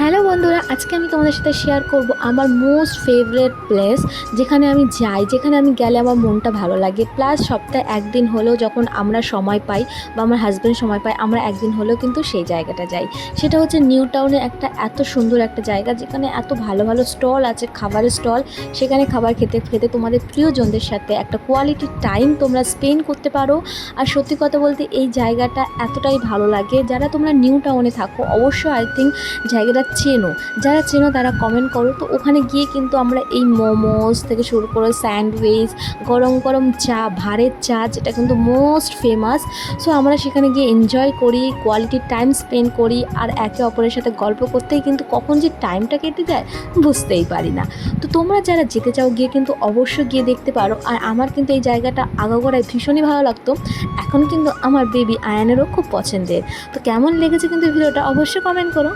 Hello বন্ধুরা, আজকে আমি তোমাদের সাথে শেয়ার করব আমার মোস্ট ফেভারেট প্লেস যেখানে আমি যাই, যেখানে আমি গেলে আমার মনটা ভালো লাগে। প্লাস সপ্তাহে একদিন হলেও যখন আমরা সময় পাই বা আমার হাজব্যান্ড সময় পাই আমরা একদিন হলেও কিন্তু সেই জায়গাটা যাই। সেটা হচ্ছে নিউ টাউনে একটা এত সুন্দর একটা জায়গা, যেখানে এত ভালো ভালো স্টল আছে, খাবারের স্টল সেখানে খাবার খেতে খেতে তোমাদের প্রিয়জনদের সাথে একটা কোয়ালিটি টাইম তোমরা স্পেন্ড করতে পারো। আর সত্যি কথা বলতে এই জায়গাটা এতটাই ভালো লাগে। যারা তোমরা নিউ টাউনে থাকো, অবশ্যই আই থিঙ্ক জায়গাটা চেনো, যারা চেনো তারা কমেন্ট করো। তো ওখানে গিয়ে কিন্তু আমরা এই মোমোস থেকে শুরু করে স্যান্ডউইচ, গরম গরম চা, ভারের চা, যেটা কিন্তু মোস্ট ফেমাস সো আমরা সেখানে গিয়ে এনজয় করি কোয়ালিটি টাইম স্পেন্ড করি, আর একে অপরের সাথে গল্প করতেই কিন্তু কখন যে টাইমটা কেটে যায়, বুঝতেই পারি না। তো তোমরা যারা যেতে চাও গিয়ে কিন্তু অবশ্যই গিয়ে দেখতে পারো, আর আমার কিন্তু এই জায়গাটা আগাগোড়ায় ভীষণই ভালো লাগতো। এখন কিন্তু আমার বেবি আয়ানেরও খুব পছন্দের। তো কেমন লেগেছে কিন্তু ভিডিওটা অবশ্যই কমেন্ট করো।